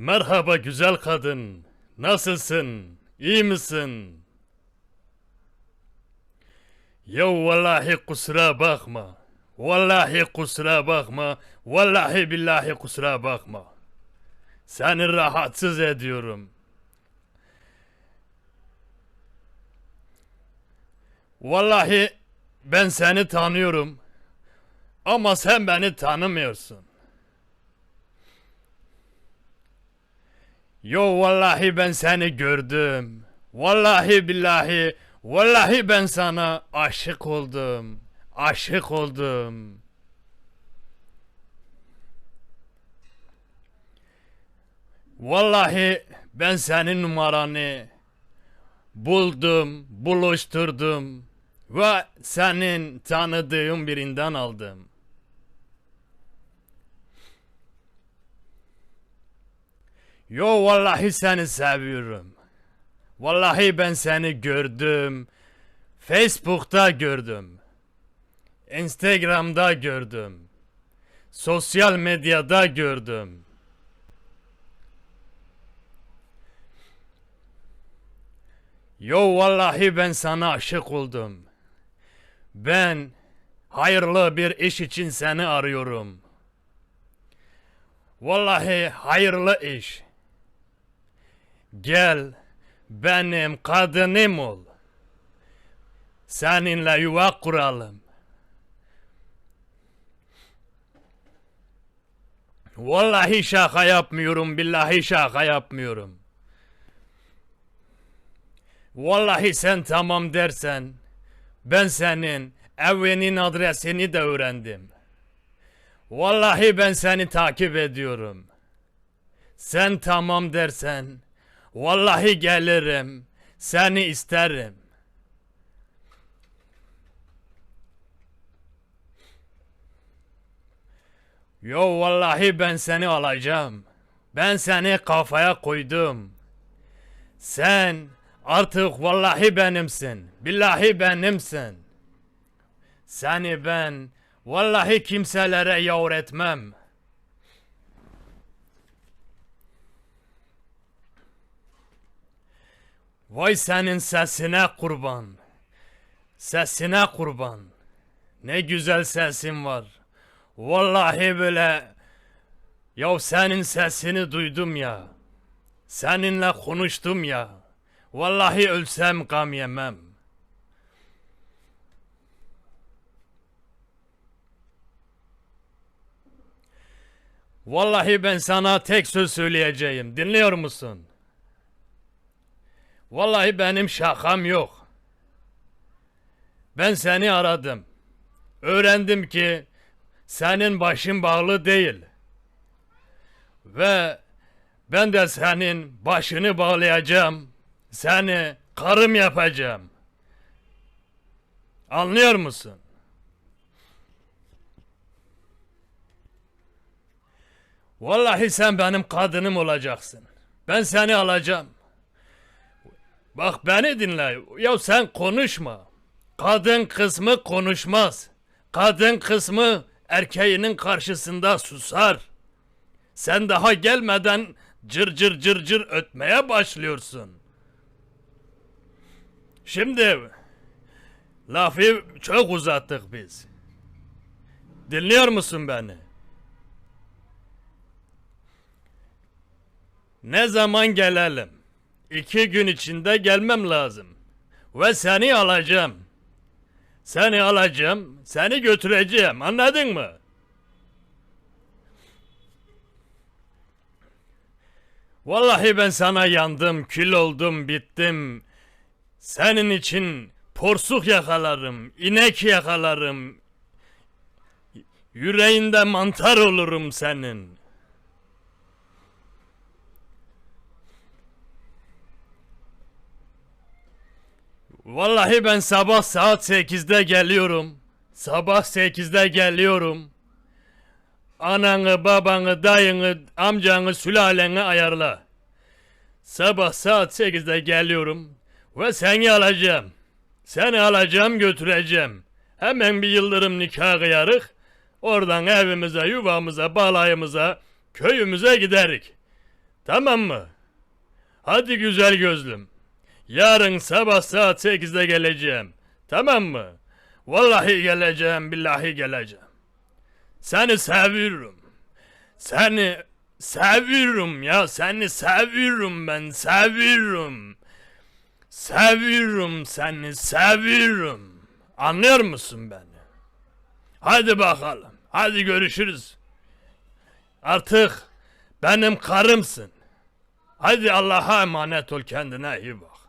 Merhaba güzel kadın. Nasılsın? İyi misin? Ya vallahi kusura bakma. Vallahi kusura bakma. Vallahi billahi kusura bakma. Seni rahatsız ediyorum. Vallahi ben seni tanıyorum. Ama sen beni tanımıyorsun. Yo vallahi ben seni gördüm. Vallahi billahi vallahi ben sana aşık oldum. Aşık oldum. Vallahi ben senin numaranı buldum, buluşturdum ve senin tanıdığın birinden aldım. Yo vallahi seni seviyorum. Vallahi ben seni gördüm. Facebook'ta gördüm. Instagram'da gördüm. Sosyal medyada gördüm. Yo vallahi ben sana aşık oldum. Ben hayırlı bir iş için seni arıyorum. Vallahi hayırlı iş. Gel benim kadınım ol. Seninle yuva kuralım. Vallahi şaka yapmıyorum, billahi şaka yapmıyorum. Vallahi sen tamam dersen ben senin evinin adresini de öğrendim. Vallahi ben seni takip ediyorum. Sen tamam dersen vallahi gelirim. Seni isterim. Yo vallahi ben seni alacağım. Ben seni kafaya koydum. Sen artık vallahi benimsin. Billahi benimsin. Seni ben vallahi kimselere yavr Vay senin sesine kurban. Sesine kurban. Ne güzel sesin var. Vallahi böyle ya senin sesini duydum ya. Seninle konuştum ya. Vallahi ölsem gam yemem. Vallahi ben sana tek söz söyleyeceğim. Dinliyor musun? Vallahi benim şakam yok. Ben seni aradım. Öğrendim ki senin başın bağlı değil. Ve ben de senin başını bağlayacağım. Seni karım yapacağım. Anlıyor musun? Vallahi sen benim kadınım olacaksın. Ben seni alacağım. Bak beni dinle. Ya sen konuşma. Kadın kısmı konuşmaz. Kadın kısmı erkeğinin karşısında susar. Sen daha gelmeden cır cır cır cır ötmeye başlıyorsun. Şimdi lafı çok uzattık biz. Dinliyor musun beni? Ne zaman gelelim? İki gün içinde gelmem lazım. Ve seni alacağım. Seni alacağım, seni götüreceğim. Anladın mı? Vallahi ben sana yandım, kül oldum, bittim. Senin için porsuk yakalarım, inek yakalarım. Yüreğinde mantar olurum senin. Vallahi ben sabah saat 8'de geliyorum. Sabah 8'de geliyorum. Ananı, babanı, dayını, amcanı, sülaleni ayarla. Sabah saat 8'de geliyorum ve seni alacağım. Seni alacağım götüreceğim. Hemen bir yıldırım nikah kıyarık. Oradan evimize, yuvamıza, balayımıza, köyümüze giderik. Tamam mı? Hadi güzel gözlüm. Yarın sabah saat 8'de geleceğim. Tamam mı? Vallahi geleceğim, billahi geleceğim. Seni seviyorum. Seni seviyorum ya, seni seviyorum ben, seviyorum. Seviyorum seni, seviyorum. Anlıyor musun beni? Hadi bakalım. Hadi görüşürüz. Artık benim karımsın. Hadi Allah'a emanet ol kendine iyi bak.